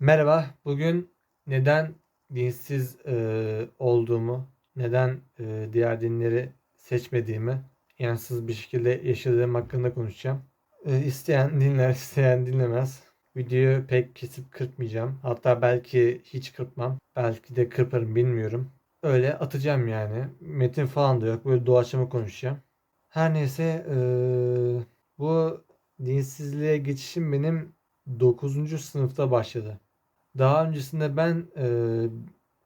Merhaba, bugün neden dinsiz eee, olduğumu, neden eee, diğer dinleri seçmediğimi, yansız bir şekilde yaşadığım hakkında konuşacağım. Eee, isteyen dinler, isteyen dinlemez. Videoyu pek kesip kırpmayacağım. Hatta belki hiç kırpmam. Belki de kırparım bilmiyorum. Öyle atacağım yani. Metin falan da yok. Böyle doğaçlama konuşacağım. Her neyse eee, bu dinsizliğe geçişim benim 9. sınıfta başladı. Daha öncesinde ben eee,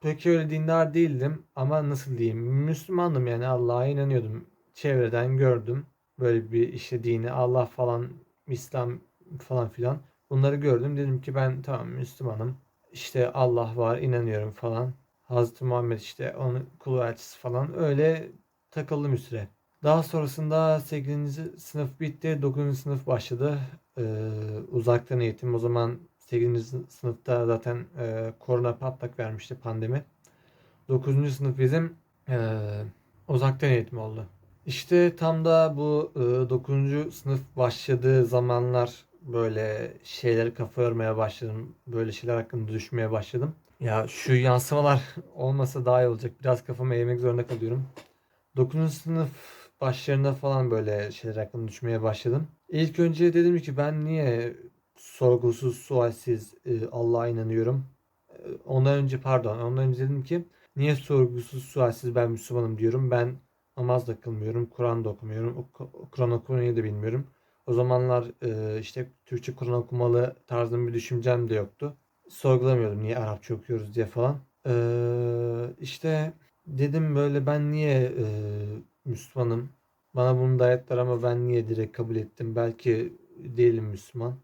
pek öyle dindar değildim ama nasıl diyeyim Müslümandım yani Allah'a inanıyordum. Çevreden gördüm böyle bir işte dini Allah falan İslam falan filan bunları gördüm. Dedim ki ben tamam Müslümanım. İşte Allah var inanıyorum falan. Hazreti Muhammed işte onun kulu elçisi falan öyle takıldım bir süre. Daha sonrasında 8. sınıf bitti, 9. sınıf başladı. Ee, uzaktan eğitim. O zaman 8. sınıfta zaten e, korona patlak vermişti pandemi. 9. sınıf bizim e, uzaktan eğitim oldu. İşte tam da bu e, 9. sınıf başladığı zamanlar böyle şeyleri kafa yormaya başladım. Böyle şeyler hakkında düşünmeye başladım. Ya şu yansımalar olmasa daha iyi olacak. Biraz kafamı eğmek zorunda kalıyorum. 9. sınıf başlarında falan böyle şeyler hakkında düşünmeye başladım. İlk önce dedim ki ben niye sorgusuz, sualsiz e, Allah'a inanıyorum. E, Ondan önce pardon, ondan önce dedim ki niye sorgusuz, sualsiz ben Müslümanım diyorum. Ben namaz da kılmıyorum, Kur'an da okumuyorum, oku- Kur'an okumayı da bilmiyorum. O zamanlar e, işte Türkçe Kur'an okumalı tarzında bir düşüncem de yoktu. Sorgulamıyordum niye Arapça okuyoruz diye falan. E, işte dedim böyle ben niye e, Müslümanım? Bana bunu dayattılar ama ben niye direkt kabul ettim? Belki değilim Müslüman.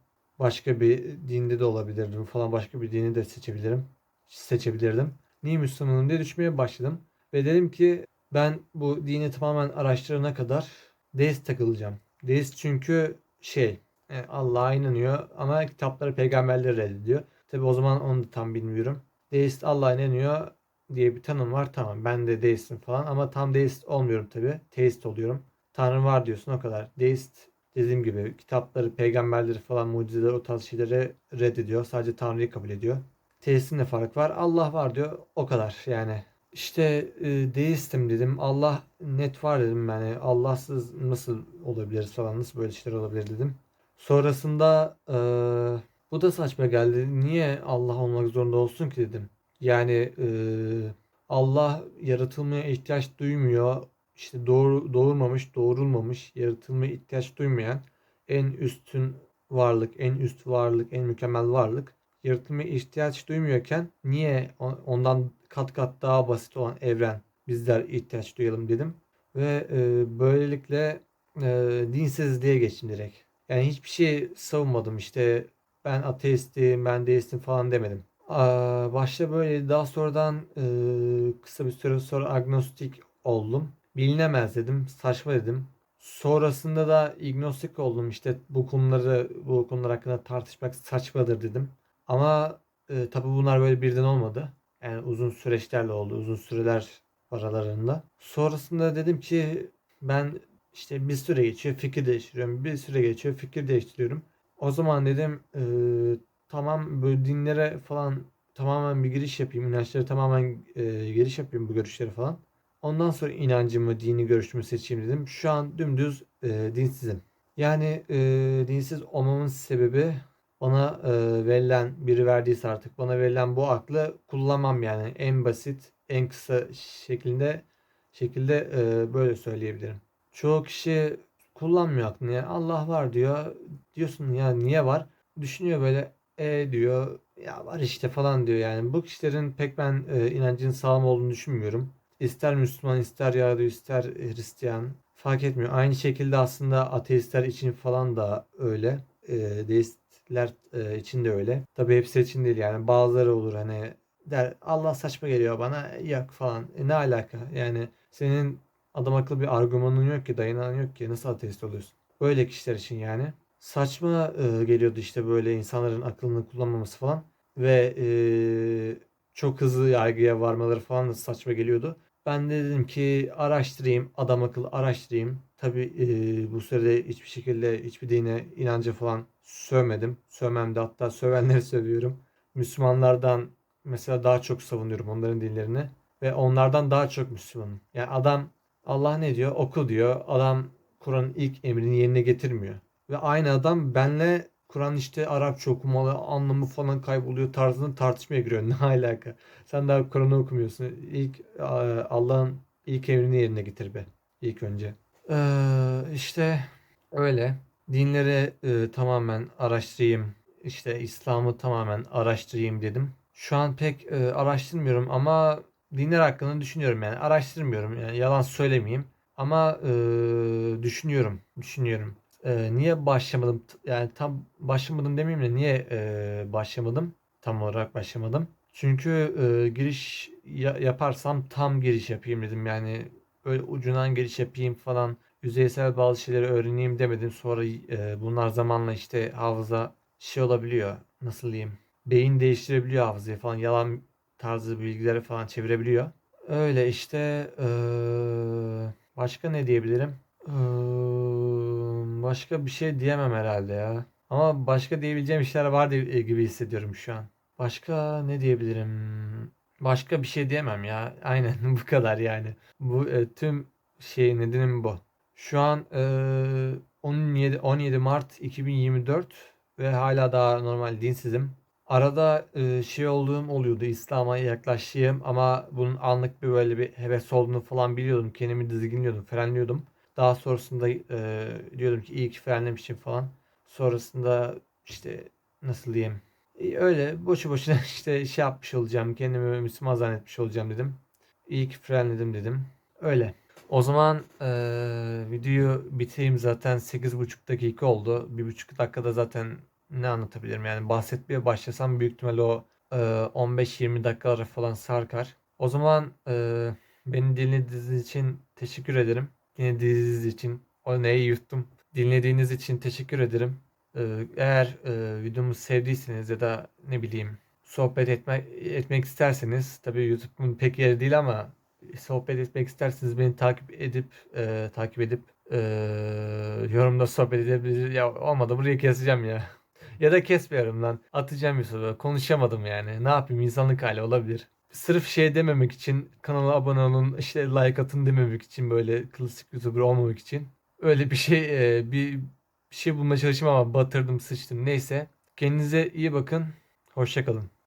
Başka bir dinde de olabilirdim falan. Başka bir dini de seçebilirim. Seçebilirdim. Niye Müslümanım diye düşünmeye başladım. Ve dedim ki ben bu dini tamamen araştırana kadar deist takılacağım. Deist çünkü şey e, Allah'a inanıyor ama kitapları peygamberleri reddediyor. Tabi o zaman onu da tam bilmiyorum. Deist Allah'a inanıyor diye bir tanım var. Tamam ben de deistim falan ama tam deist olmuyorum tabi. Teist oluyorum. Tanrı var diyorsun o kadar. Deist dediğim gibi kitapları, peygamberleri falan mucizeleri o tarz şeyleri reddediyor. Sadece Tanrı'yı kabul ediyor. Teistin ne fark var? Allah var diyor. O kadar yani. İşte e, deistim dedim. Allah net var dedim yani. Allahsız nasıl olabiliriz falan nasıl böyle şeyler olabilir dedim. Sonrasında e, bu da saçma geldi. Niye Allah olmak zorunda olsun ki dedim. Yani e, Allah yaratılmaya ihtiyaç duymuyor. İşte doğru, doğurmamış, doğurulmamış, yaratılmaya ihtiyaç duymayan en üstün varlık, en üst varlık, en mükemmel varlık yaratılmaya ihtiyaç duymuyorken niye ondan kat kat daha basit olan evren bizler ihtiyaç duyalım dedim. Ve e, böylelikle e, dinsizliğe geçtim direkt. Yani hiçbir şey savunmadım işte ben ateistim, ben deistim falan demedim. Başta böyle daha sonradan e, kısa bir süre sonra agnostik oldum. Bilinemez dedim, saçma dedim. Sonrasında da agnostik oldum işte bu konuları bu konular hakkında tartışmak saçmadır dedim. Ama e, tabii bunlar böyle birden olmadı. Yani uzun süreçlerle oldu, uzun süreler aralarında. Sonrasında dedim ki ben işte bir süre geçiyor fikir değiştiriyorum. Bir süre geçiyor fikir değiştiriyorum. O zaman dedim e, tamam böyle dinlere falan tamamen bir giriş yapayım. İnançlara tamamen e, giriş yapayım bu görüşlere falan. Ondan sonra inancımı, dini görüşümü seçeyim dedim. Şu an dümdüz e, dinsizim. Yani e, dinsiz olmamın sebebi bana e, verilen biri verdiyse artık bana verilen bu aklı kullanmam yani en basit, en kısa şeklinde şekilde e, böyle söyleyebilirim. Çoğu kişi kullanmıyor aklını. Yani Allah var diyor. Diyorsun ya niye var? Düşünüyor böyle e diyor. Ya var işte falan diyor yani. Bu kişilerin pek ben e, inancının sağlam olduğunu düşünmüyorum. İster Müslüman, ister Yahudi, ister Hristiyan fark etmiyor. Aynı şekilde aslında ateistler için falan da öyle. E, deistler e, için de öyle. Tabii hepsi için değil yani. Bazıları olur hani der Allah saçma geliyor bana yok falan. E, ne alaka? Yani senin adam akıllı bir argümanın yok ki, dayanan yok ki. Nasıl ateist oluyorsun? Böyle kişiler için yani. Saçma e, geliyordu işte böyle insanların aklını kullanmaması falan. Ve e, çok hızlı yargıya varmaları falan da saçma geliyordu. Ben de dedim ki araştırayım, adam akıllı araştırayım. Tabi e, bu sürede hiçbir şekilde hiçbir dine inanca falan sövmedim. Sövmem de hatta sövenleri sövüyorum. Müslümanlardan mesela daha çok savunuyorum onların dinlerini ve onlardan daha çok Müslümanım. Yani adam Allah ne diyor? Oku diyor. Adam Kur'an'ın ilk emrini yerine getirmiyor. Ve aynı adam benle Kur'an işte Arapça okumalı, anlamı falan kayboluyor tarzında tartışmaya giriyor. Ne alaka? Sen daha Kur'an'ı okumuyorsun. İlk Allah'ın ilk emrini yerine getir be. İlk önce. Ee, işte öyle. Dinleri e, tamamen araştırayım. İşte İslam'ı tamamen araştırayım dedim. Şu an pek e, araştırmıyorum ama dinler hakkında düşünüyorum yani. Araştırmıyorum yani yalan söylemeyeyim. Ama e, düşünüyorum, düşünüyorum. E, niye başlamadım? Yani tam başlamadım demeyeyim de niye e, başlamadım? Tam olarak başlamadım. Çünkü e, giriş ya- yaparsam tam giriş yapayım dedim. Yani öyle ucundan giriş yapayım falan. Yüzeysel bazı şeyleri öğreneyim demedim. Sonra e, bunlar zamanla işte hafıza şey olabiliyor. Nasıl diyeyim? Beyin değiştirebiliyor hafızayı falan. Yalan tarzı bilgileri falan çevirebiliyor. Öyle işte eee, başka ne diyebilirim? Eee, başka bir şey diyemem herhalde ya. Ama başka diyebileceğim işler var diye- gibi hissediyorum şu an. Başka ne diyebilirim? Başka bir şey diyemem ya. Aynen bu kadar yani. Bu e, tüm şey nedenim bu. Şu an e, 17 17 Mart 2024 ve hala daha normal dinsizim. Arada e, şey olduğum oluyordu İslam'a yaklaştığım ama bunun anlık bir böyle bir heves olduğunu falan biliyordum. Kendimi dizginliyordum, frenliyordum. Daha sonrasında e, diyordum ki iyi ki frenlemişim falan. Sonrasında işte nasıl diyeyim e, öyle boşu boşuna işte şey yapmış olacağım. Kendimi Müslüman zannetmiş olacağım dedim. İyi ki frenledim dedim. Öyle. O zaman eee, videoyu bitireyim zaten 8,5 dakika oldu. 1,5 dakikada zaten ne anlatabilirim yani bahsetmeye başlasam büyük ihtimalle o eee, 15-20 dakikaları falan sarkar. O zaman eee beni dinlediğiniz için teşekkür ederim. Dinlediğiniz için o neyi yuttum. Dinlediğiniz için teşekkür ederim. Eee, eğer eee, videomu sevdiyseniz ya da ne bileyim sohbet etmek etmek isterseniz tabii YouTube'un pek yeri değil ama sohbet etmek isterseniz beni takip edip e, takip edip e, yorumda sohbet edebilir. Ya olmadı burayı keseceğim ya. Ya da kesmiyorum lan. Atacağım Yusuf'a. Konuşamadım yani. Ne yapayım insanlık hali olabilir. Sırf şey dememek için kanala abone olun işte like atın dememek için böyle klasik YouTuber olmamak için. Öyle bir şey e, bir, bir şey bulmaya çalıştım ama batırdım sıçtım. Neyse. Kendinize iyi bakın. Hoşça kalın.